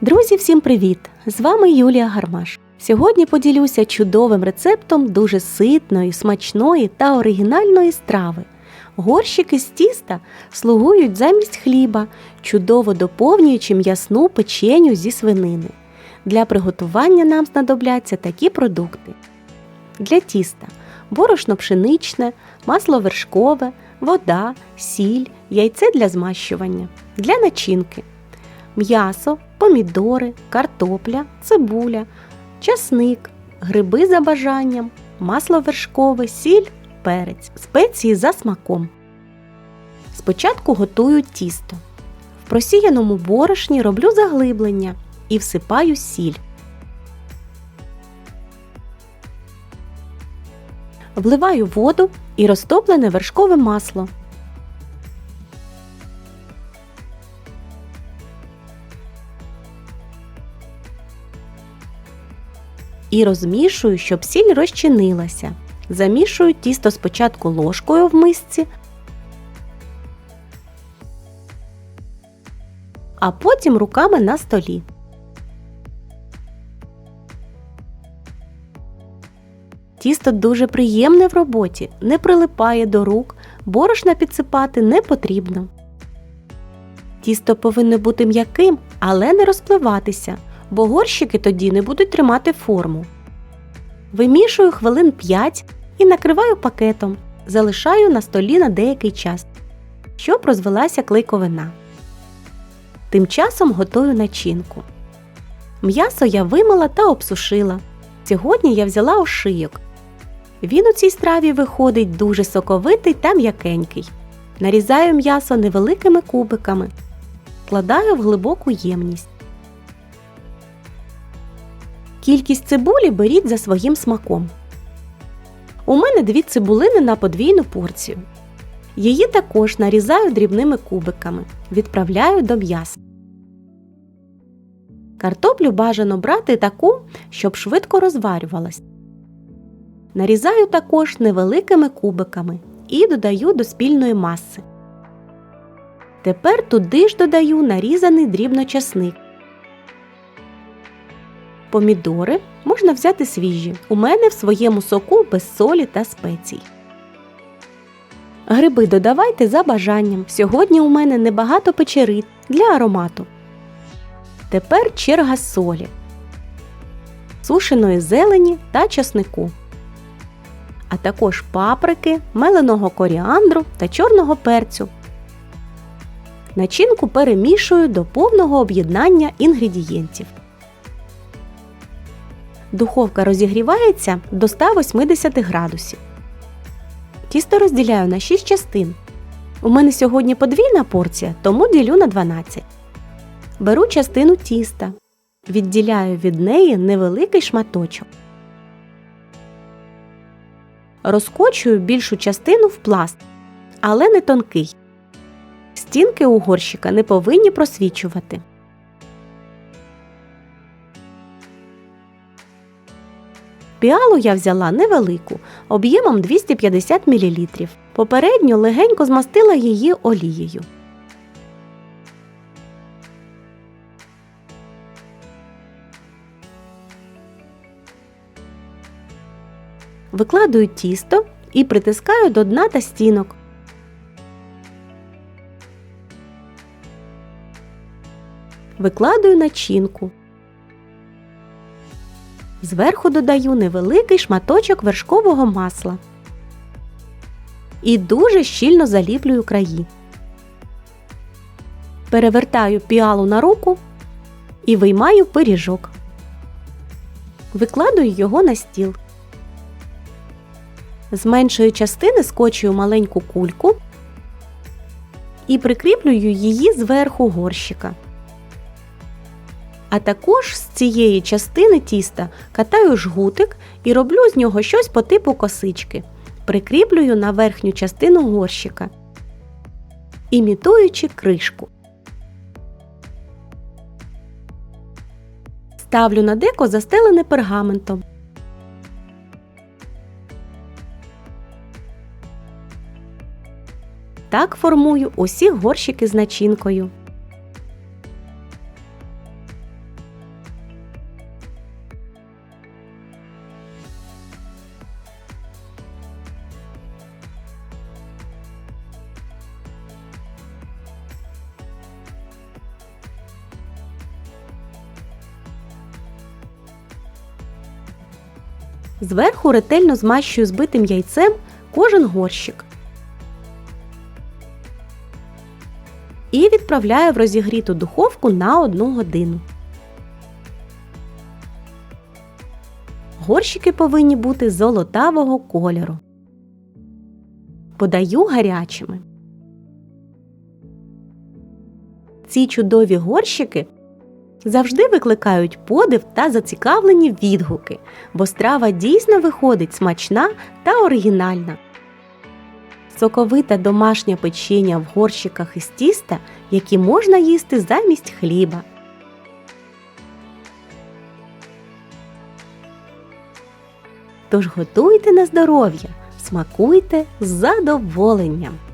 Друзі, всім привіт! З вами Юлія Гармаш. Сьогодні поділюся чудовим рецептом дуже ситної, смачної та оригінальної страви. Горщики з тіста слугують замість хліба, чудово доповнюючи м'ясну печеню зі свинини. Для приготування нам знадобляться такі продукти: для тіста борошно пшеничне, масло вершкове, вода, сіль, яйце для змащування, для начинки, м'ясо, помідори, картопля, цибуля, часник, гриби за бажанням, масло вершкове, сіль, перець, спеції за смаком. Спочатку готую тісто. В просіяному борошні роблю заглиблення і всипаю сіль. Вливаю воду і розтоплене вершкове масло. І розмішую, щоб сіль розчинилася. Замішую тісто спочатку ложкою в мисці, а потім руками на столі. Тісто дуже приємне в роботі, не прилипає до рук, борошна підсипати не потрібно. Тісто повинно бути м'яким, але не розпливатися, бо горщики тоді не будуть тримати форму. Вимішую хвилин 5 і накриваю пакетом, залишаю на столі на деякий час, щоб розвелася клейковина. Тим часом готую начинку. М'ясо я вимила та обсушила. Сьогодні я взяла ошийок. Він у цій страві виходить дуже соковитий та м'якенький. Нарізаю м'ясо невеликими кубиками, вкладаю в глибоку ємність. Кількість цибулі беріть за своїм смаком. У мене дві цибулини на подвійну порцію. Її також нарізаю дрібними кубиками, відправляю до м'яса. Картоплю бажано брати таку, щоб швидко розварювалась. Нарізаю також невеликими кубиками і додаю до спільної маси. Тепер туди ж додаю нарізаний дрібно часник. Помідори можна взяти свіжі. У мене в своєму соку без солі та спецій. Гриби додавайте за бажанням. Сьогодні у мене небагато печерит для аромату. Тепер черга солі, сушеної зелені та часнику, а також паприки, меленого коріандру та чорного перцю. Начинку перемішую до повного об'єднання інгредієнтів. Духовка розігрівається до 180 градусів. Тісто розділяю на 6 частин. У мене сьогодні подвійна порція, тому ділю на 12. Беру частину тіста. Відділяю від неї невеликий шматочок. Розкочую більшу частину в пласт, але не тонкий. Стінки у горщика не повинні просвічувати. Піалу я взяла невелику, об'ємом 250 мл. Попередньо легенько змастила її олією. Викладую тісто і притискаю до дна та стінок. Викладую начинку. Зверху додаю невеликий шматочок вершкового масла. І дуже щільно заліплюю краї. Перевертаю піалу на руку і виймаю пиріжок. Викладую його на стіл. З меншої частини скочую маленьку кульку і прикріплюю її зверху горщика. А також з цієї частини тіста катаю жгутик і роблю з нього щось по типу косички. Прикріплюю на верхню частину горщика, імітуючи кришку. Ставлю на деко застелене пергаментом. Так формую усі горщики з начинкою. Зверху ретельно змащую збитим яйцем кожен горщик. І відправляю в розігріту духовку на 1 годину. Горщики повинні бути золотавого кольору. Подаю гарячими. Ці чудові горщики завжди викликають подив та зацікавлені відгуки, бо страва дійсно виходить смачна та оригінальна. Соковите домашнє печення в горщиках із тіста, які можна їсти замість хліба. Тож готуйте на здоров'я, смакуйте з задоволенням.